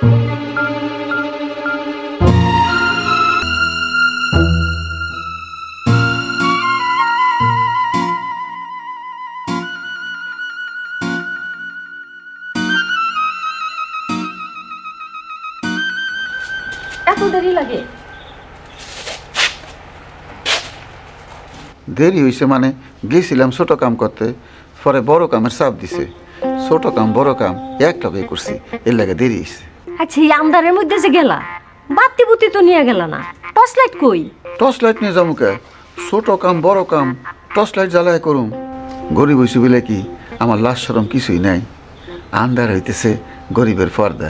দেরি লাগে? হয়েছে মানে গেছিলাম ছোট কাম করতে, পরে বড় কামের চাপ দিছে। ছোট কাম, বড় কাম এক লগে করছি, এর লাগে দেরি হয়েছে আচ্ছা এই আমদারের মধ্যে যে গেলা, বাতি বুতি তো নিয়ে গেলা না। টর্চ লাইট কই? টর্চ লাইট নিয়ে যাব কে? ছোট কাম, বড় কাম, টর্চ লাইট জ্বালায় করুম। গরিব হয়েছি বলে কি, আমার লাশ সরম কিছুই নাই। আন্দার হইতেছে গরিবের পর্দা।